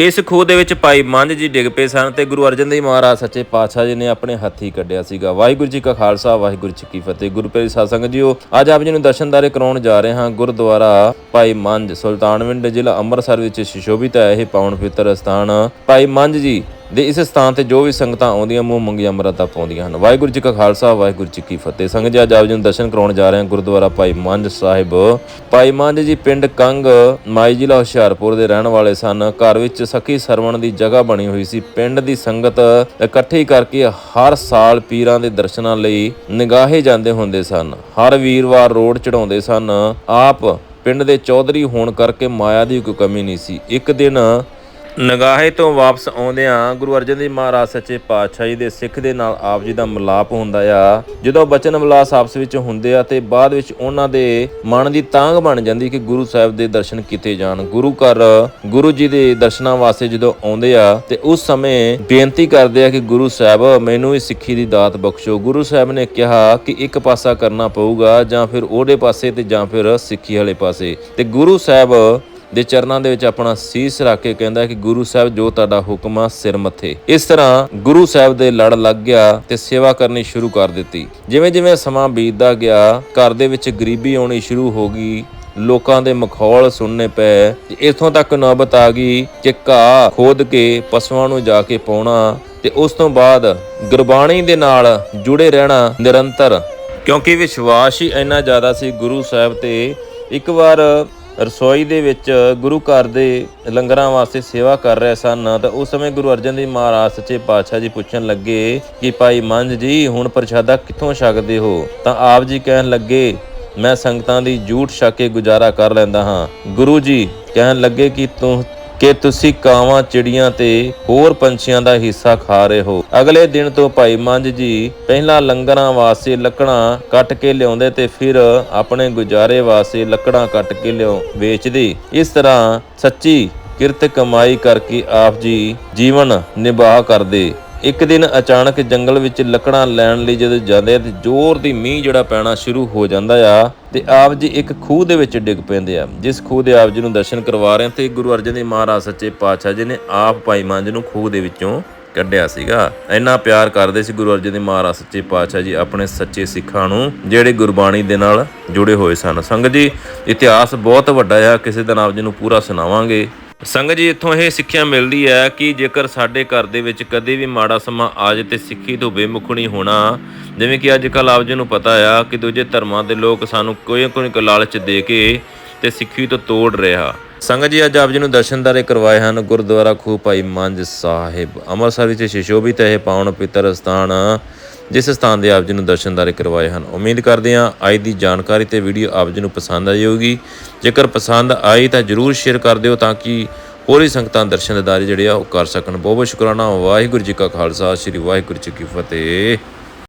ਇਸ ਖੂਹ ਦੇ ਵਿੱਚ ਭਾਈ ਮੰਝ ਜੀ ਡਿੱਗ ਪਏ ਸਨ ਤੇ ਗੁਰੂ ਅਰਜਨ ਦੇਵ ਮਹਾਰਾਜ ਸੱਚੇ ਪਾਤਸ਼ਾਹ ਜੀ ਨੇ ਆਪਣੇ ਹੱਥੀ ਕੱਢਿਆ ਸੀਗਾ। ਵਾਹਿਗੁਰੂ ਜੀ ਕਾ ਖਾਲਸਾ, ਵਾਹਿਗੁਰੂ ਜੀ ਕੀ ਫਤਿਹ। ਗੁਰਪ੍ਰੀਤ ਸਾਧ ਸੰਗਤ ਜੀਓ, ਅੱਜ ਆਪ ਜੀ ਨੂੰ ਦਰਸ਼ਨਦਾਰੇ ਕਰਾਉਣ ਜਾ ਰਹੇ ਹਾਂ। ਗੁਰਦੁਆਰਾ ਭਾਈ ਮੰਝ, ਸੁਲਤਾਨਵਿੰਡ ਜ਼ਿਲ੍ਹਾ ਅੰਮ੍ਰਿਤਸਰ ਵਿੱਚ ਸ਼ਿਸ਼ੋਭਿਤ ਹੈ। ਇਹ ਪਾਵਨ ਪਵਿੱਤਰ ਸਥਾਨ ਭਾਈ ਮੰਝ ਜੀ ਦੇ ਇਸ ਸਥਾਨ ਤੇ ਜੋ ਵੀ ਸੰਗਤਾਂ ਆਉਂਦੀਆਂ, ਮੂੰਹ ਮੰਗੀਆਂ ਅੰਮ੍ਰਿਤਾਂ ਪਾਉਂਦੀਆਂ ਹਨ। ਵਾਹਿਗੁਰੂ ਜੀ ਕਾ ਖਾਲਸਾ, ਵਾਹਿਗੁਰੂ ਜੀ ਕੀ ਫਤਿਹ। ਸੰਗਤ ਜੀ, ਅੱਜ ਆਪ ਜੀ ਨੂੰ ਦਰਸ਼ਨ ਕਰਾਉਣ ਜਾ ਰਹੇ ਹਾਂ ਗੁਰਦੁਆਰਾ ਭਾਈ ਮੰਜ ਸਾਹਿਬ। ਭਾਈ ਮੰਜ ਜੀ, ਪਿੰਡ ਕੰਗ, ਮਾਈ ਜ਼ਿਲ੍ਹਾ ਹੁਸ਼ਿਆਰਪੁਰ ਦੇ ਰਹਿਣ ਵਾਲੇ ਸਨ। ਘਰ ਵਿੱਚ ਸਖੀ ਸਰਵਣ ਦੀ ਜਗ੍ਹਾ ਬਣੀ ਹੋਈ ਸੀ। ਪਿੰਡ ਦੀ ਸੰਗਤ ਇਕੱਠੀ ਕਰਕੇ ਹਰ ਸਾਲ ਪੀਰਾਂ ਦੇ ਦਰਸ਼ਨਾਂ ਲਈ ਨਿਗਾਹੇ ਜਾਂਦੇ ਹੁੰਦੇ ਸਨ। ਹਰ ਵੀਰਵਾਰ ਰੋਡ ਚੜਾਉਂਦੇ ਸਨ। ਆਪ ਪਿੰਡ ਦੇ ਚੌਧਰੀ ਹੋਣ ਕਰਕੇ ਮਾਇਆ ਦੀ ਕੋਈ ਕਮੀ ਨਹੀਂ ਸੀ। ਇੱਕ ਦਿਨ ਨਗਾਹੇ ਤੋਂ ਵਾਪਸ ਆਉਂਦਿਆਂ ਗੁਰੂ ਅਰਜਨ ਦੇਵ ਮਹਾਰਾਜ ਸੱਚੇ ਪਾਤਸ਼ਾਹ ਜੀ ਦੇ ਸਿੱਖ ਦੇ ਨਾਲ ਆਪ ਜੀ ਦਾ ਮਿਲਾਪ ਹੁੰਦਾ ਆ। ਜਦੋਂ ਬਚਨ ਮਿਲਾਸ ਆਪਸ ਵਿੱਚ ਹੁੰਦੇ ਆ ਤੇ ਬਾਅਦ ਵਿੱਚ ਉਹਨਾਂ ਦੇ ਮਨ ਦੀ ਤਾਂਗ ਬਣ ਜਾਂਦੀ ਕਿ ਗੁਰੂ ਸਾਹਿਬ ਦੇ ਦਰਸ਼ਨ ਕੀਤੇ ਜਾਣ। ਗੁਰੂ ਘਰ, ਗੁਰੂ ਜੀ ਦੇ ਦਰਸ਼ਨਾਂ ਵਾਸਤੇ ਜਦੋਂ ਆਉਂਦੇ ਆ ਤੇ ਉਸ ਸਮੇਂ ਬੇਨਤੀ ਕਰਦੇ ਆ ਕਿ ਗੁਰੂ ਸਾਹਿਬ, ਮੈਨੂੰ ਵੀ ਸਿੱਖੀ ਦੀ ਦਾਤ ਬਖਸ਼ੋ। ਗੁਰੂ ਸਾਹਿਬ ਨੇ ਕਿਹਾ ਕਿ ਇੱਕ ਪਾਸਾ ਕਰਨਾ ਪਊਗਾ ਜਾਂ ਫਿਰ ਉਹਦੇ ਪਾਸੇ ਤੇ ਜਾਂ ਫਿਰ ਸਿੱਖੀ ਵਾਲੇ ਪਾਸੇ। ਤੇ ਗੁਰੂ ਸਾਹਿਬ ਦੇ ਚਰਨਾਂ ਦੇ ਵਿੱਚ ਆਪਣਾ ਸੀਸ ਰੱਖ ਕੇ ਕਹਿੰਦਾ ਕਿ ਗੁਰੂ ਸਾਹਿਬ ਜੋ ਤੁਹਾਡਾ ਹੁਕਮ ਆ, ਸਿਰ ਮੱਥੇ। ਇਸ ਤਰ੍ਹਾਂ ਗੁਰੂ ਸਾਹਿਬ ਦੇ ਲੜ ਲੱਗ ਗਿਆ ਤੇ ਸੇਵਾ ਕਰਨੀ ਸ਼ੁਰੂ ਕਰ ਦਿੱਤੀ। ਜਿਵੇਂ ਜਿਵੇਂ ਸਮਾਂ ਬੀਤਦਾ ਗਿਆ, ਘਰ ਦੇ ਵਿੱਚ ਗਰੀਬੀ ਆਉਣੀ ਸ਼ੁਰੂ ਹੋ ਗਈ, ਲੋਕਾਂ ਦੇ ਮਖੌਲ ਸੁਣਨੇ ਪਏ, ਤੇ ਇਥੋਂ ਤੱਕ ਨੌਬਤ ਆ ਗਈ ਕਿ ਘਾਹ ਖੋਦ ਕੇ ਪਸ਼ੂਆਂ ਨੂੰ ਜਾ ਕੇ ਪਾਉਣਾ ਤੇ ਉਸ ਤੋਂ ਬਾਅਦ ਗੁਰਬਾਣੀ ਦੇ ਨਾਲ ਜੁੜੇ ਰਹਿਣਾ ਨਿਰੰਤਰ। ਕਿਉਂਕਿ ਵਿਸ਼ਵਾਸ ਹੀ ਇੰਨਾ ਜ਼ਿਆਦਾ ਸੀ ਗੁਰੂ ਸਾਹਿਬ ਤੇ, ਇੱਕ ਵਾਰ ਰਸੋਈ ਦੇ ਵਿੱਚ ਗੁਰੂ ਘਰ ਦੇ ਲੰਗਰਾਂ ਵਾਸਤੇ ਸੇਵਾ ਕਰ ਰਹੇ ਸਨ, ਤਾਂ ਉਸ ਸਮੇਂ ਗੁਰੂ ਅਰਜਨ ਦੇਵ ਮਹਾਰਾਜ ਸੱਚੇ ਪਾਤਸ਼ਾਹ ਜੀ ਪੁੱਛਣ ਲੱਗੇ ਕਿ ਭਾਈ ਮੰਝ ਜੀ, ਹੁਣ ਪ੍ਰਸ਼ਾਦਾ ਕਿੱਥੋਂ ਛਕਦੇ ਹੋ? ਤਾਂ ਆਪ ਜੀ ਕਹਿਣ ਲੱਗੇ, ਮੈਂ ਸੰਗਤਾਂ ਦੀ ਜੂਠ ਛਕ ਕੇ ਗੁਜ਼ਾਰਾ ਕਰ ਲੈਂਦਾ ਹਾਂ। ਗੁਰੂ ਜੀ ਕਹਿਣ ਲੱਗੇ ਕਿ ਤੂੰ ਕਿ ਤੁਸੀਂ ਕਾਵਾਂ, ਚਿੜੀਆਂ ਤੇ ਹੋਰ ਪੰਛੀਆਂ ਦਾ ਹਿੱਸਾ ਖਾ ਰਹੇ ਹੋ। ਅਗਲੇ ਦਿਨ ਤੋਂ ਭਾਈ ਮੰਝ ਜੀ ਪਹਿਲਾਂ ਲੰਗਰਾਂ ਵਾਸਤੇ ਲੱਕੜਾਂ ਕੱਟ ਕੇ ਲਿਆਉਂਦੇ ਤੇ ਫਿਰ ਆਪਣੇ ਗੁਜ਼ਾਰੇ ਵਾਸਤੇ ਲੱਕੜਾਂ ਕੱਟ ਕੇ ਲਿਆਉ, ਵੇਚਦੇ। ਇਸ ਤਰ੍ਹਾਂ ਸੱਚੀ ਕਿਰਤ ਕਮਾਈ ਕਰਕੇ ਆਪ ਜੀ ਜੀਵਨ ਨਿਭਾ ਕਰਦੇ। ਇੱਕ ਦਿਨ ਅਚਾਨਕ ਜੰਗਲ ਵਿੱਚ ਲੱਕੜਾਂ ਲੈਣ ਲਈ ਜਦੋਂ ਜਾਂਦੇ ਆ ਤੇ ਜ਼ੋਰ ਦੀ ਮੀਂਹ ਜਿਹੜਾ ਪੈਣਾ ਸ਼ੁਰੂ ਹੋ ਜਾਂਦਾ ਆ ਤੇ ਆਪ ਜੀ ਇੱਕ ਖੂਹ ਦੇ ਵਿੱਚ ਡਿੱਗ ਪੈਂਦੇ ਆ। ਜਿਸ ਖੂਹ ਦੇ ਆਪ ਜੀ ਨੂੰ ਦਰਸ਼ਨ ਕਰਵਾ ਰਹੇ ਆ ਤੇ ਗੁਰੂ ਅਰਜਨ ਦੇਵ ਮਹਾਰਾਜ ਸੱਚੇ ਪਾਤਸ਼ਾਹ ਜੀ ਨੇ ਆਪ ਭਾਈ ਜੀ ਨੂੰ ਖੂਹ ਦੇ ਵਿੱਚੋਂ ਕੱਢਿਆ ਸੀਗਾ। ਇੰਨਾ ਪਿਆਰ ਕਰਦੇ ਸੀ ਗੁਰੂ ਅਰਜਨ ਦੇਵ ਮਹਾਰਾਜ ਸੱਚੇ ਪਾਤਸ਼ਾਹ ਜੀ ਆਪਣੇ ਸੱਚੇ ਸਿੱਖਾਂ ਨੂੰ, ਜਿਹੜੇ ਗੁਰਬਾਣੀ ਦੇ ਨਾਲ ਜੁੜੇ ਹੋਏ ਸਨ। ਸੰਗਤ ਜੀ, ਇਤਿਹਾਸ ਬਹੁਤ ਵੱਡਾ ਆ, ਕਿਸੇ ਦਿਨ ਆਪ ਜੀ ਨੂੰ ਪੂਰਾ ਸੁਣਾਵਾਂਗੇ। ਸੰਗਤ ਜੀ, ਇੱਥੋਂ ਇਹ ਸਿੱਖਿਆ ਮਿਲਦੀ ਹੈ ਕਿ ਜੇਕਰ ਸਾਡੇ ਘਰ ਦੇ ਵਿੱਚ ਕਦੇ ਵੀ ਮਾੜਾ ਸਮਾਂ ਆ ਜਾਏ ਤੇ ਸਿੱਖੀ ਤੋਂ ਬੇਮੁਖ ਨਹੀਂ ਹੋਣਾ। ਜਿਵੇਂ ਕਿ ਅੱਜ ਕੱਲ ਆਪ ਜੀ ਨੂੰ ਪਤਾ ਆ ਕਿ ਦੂਜੇ ਧਰਮਾਂ ਦੇ ਲੋਕ ਸਾਨੂੰ ਕੋਈ ਕੋਈ ਲਾਲਚ ਦੇ ਕੇ ਤੇ ਸਿੱਖੀ ਤੋਂ ਤੋੜ ਰਿਹਾ। ਸੰਗਤ ਜੀ, ਅੱਜ ਆਪ ਜੀ ਨੂੰ ਦਰਸ਼ਨ ਦਰਸ਼ਨਦਾਰੇ ਕਰਵਾਏ ਹਨ ਗੁਰਦੁਆਰਾ ਖੂ ਭਾਈ ਮੰਜ ਸਾਹਿਬ। ਅੰਮ੍ਰਿਤਸਰ ਵਿੱਚ ਸ਼ਿਸ਼ੋਭਿਤ ਹੈ ਇਹ ਪਾਵਨ ਪਿੱਤਰ ਸਥਾਨ ਜਿਸ ਸਥਾਨ ਦੇ ਆਪ ਜੀ ਨੂੰ ਦਰਸ਼ਨ ਦਰਸ਼ਨਦਾਰੇ ਕਰਵਾਏ ਹਨ। ਉਮੀਦ ਕਰਦੇ ਹਾਂ ਅੱਜ ਦੀ ਜਾਣਕਾਰੀ ਤੇ ਵੀਡੀਓ ਆਪ ਜੀ ਨੂੰ ਪਸੰਦ ਆਈ ਹੋਊਗੀ ਜੇਕਰ ਪਸੰਦ ਆਈ ਤਾਂ ਜਰੂਰ ਸ਼ੇਅਰ ਕਰ ਦਿਓ ਤਾਂ ਕਿ ਹੋਰ ਵੀ ਸੰਗਤਾਂ ਦਰਸ਼ਨ ਦਿਦਾਰੇ ਜਿਹੜੇ ਆ ਉਹ ਕਰ ਸਕਣ। ਬਹੁਤ ਬਹੁਤ ਸ਼ੁਕਰਾਨਾ। ਵਾਹਿਗੁਰੂ ਜੀ ਕਾ ਖਾਲਸਾ। ਸ੍ਰੀ ਵਾਹਿਗੁਰੂ ਜੀ ਕੀ ਫਤਿਹ।